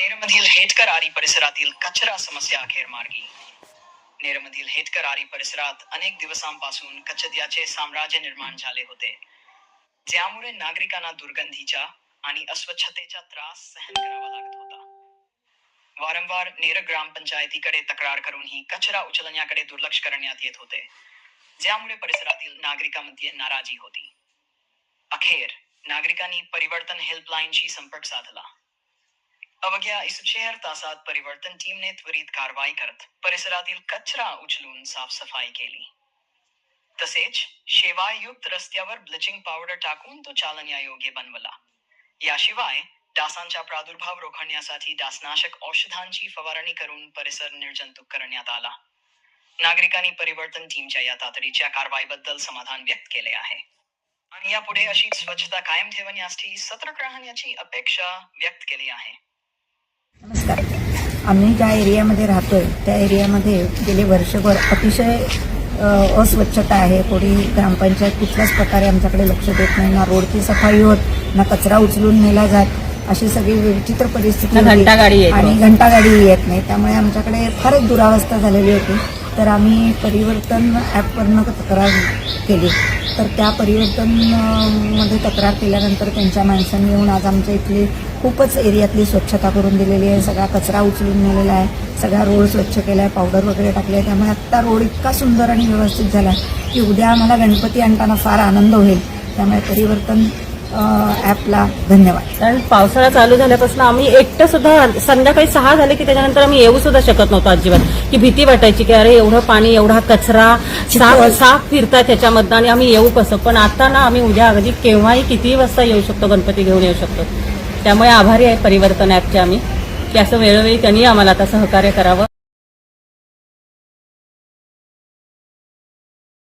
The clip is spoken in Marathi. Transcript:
नेरमधील हेटकर आरी परिसरातील कचरा समस्या अखेर मार्गी. नेरमधील हेटकर आरी परिसरात अनेक दिवसांपासून कचऱ्याचे साम्राज्य निर्माण झाले होते. ज्यामुळे नागरिकांना दुर्गंधीचा आणि अस्वच्छतेचा त्रास सहन करावा लागत होता. वारंवार नेर ग्रामपंचायतीकडे तक्रार करूनही कचरा उचलण्याकडे दुर्लक्ष करण्यात येत होते. ज्यामुळे परिसरातील नागरिकांमध्ये नाराजी होती. अखेर नागरिकांनी परिवर्तन हेल्पलाईनशी संपर्क साधला. अवघ्या इसशेहर तासात परिवर्तन टीमने त्वरित कारवाई करत परिसरातील कचरा उचलून साफसफाई केली. तसेच शेवायुक्त रस्त्यावर ब्लिचिंग पावडर टाकून तो चालण्यायोग्य बनवला. याशिवाय डासांचा प्रादुर्भाव रोखण्यासाठी डासनाशक औषधांची फवारणी करून परिसर निर्जंतुक करण्यात आला. नागरिकांनी परिवर्तन टीमच्या या तातडीच्या कारवाईबद्दल समाधान व्यक्त केले आहे. आणि यापुढे अशी स्वच्छता कायम ठेवण्यासाठी सतर्क राहण्याची अपेक्षा व्यक्त केली आहे. नमस्कार. आम्ही ज्या एरियामध्ये राहतोय त्या एरियामध्ये गेले वर्षभर अतिशय अस्वच्छता आहे. कोणी ग्रामपंचायत कुठल्याच प्रकारे आमच्याकडे लक्ष देत नाही ना रोडची सफाई होत ना कचरा उचलून नेला जात. अशी सगळी विचित्र परिस्थिती. घंटागाडी आणि. घंटागाडी येत नाही. त्यामुळे आमच्याकडे फारच दुरावस्था झालेली होती. तर आम्ही परिवर्तन ॲपवरनं तक्रार केली. तर त्या परिवर्तनमध्ये तक्रार केल्यानंतर त्यांच्या माणसांनी येऊन आज आमच्या इथली खूपच एरियातली स्वच्छता करून दिलेली आहे. सगळा कचरा उचलून नेलेला आहे. सगळा रोड स्वच्छ केला आहे पावडर वगैरे टाकले आहे त्यामुळे आत्ता रोड इतका सुंदर आणि व्यवस्थित झाला आहे की उद्या आम्हाला गणपती आणताना फार आनंद होईल. त्यामुळे परिवर्तन ॲपला धन्यवाद. कारण पावसाळा चालू झाल्यापासून आम्ही एकटं सुद्धा संध्याकाळी सहा झाले की त्याच्यानंतर आम्ही येऊ सुद्धा शकत नव्हतो अजिबात. की भीती वाटायची की अरे एवढं पाणी एवढा कचरा साफ साफ फिरताय त्याच्यामधनं आणि आम्ही येऊ कसं? पण आता ना आम्ही उद्या अगदी केव्हाही कितीही वाजता येऊ शकतो गणपती घेऊन येऊ शकतो. त्यामुळे आभारी आहे परिवर्तन ॲपचे आम्ही की असं वेळोवेळी त्यांनी आम्हाला आता सहकार्य करावं.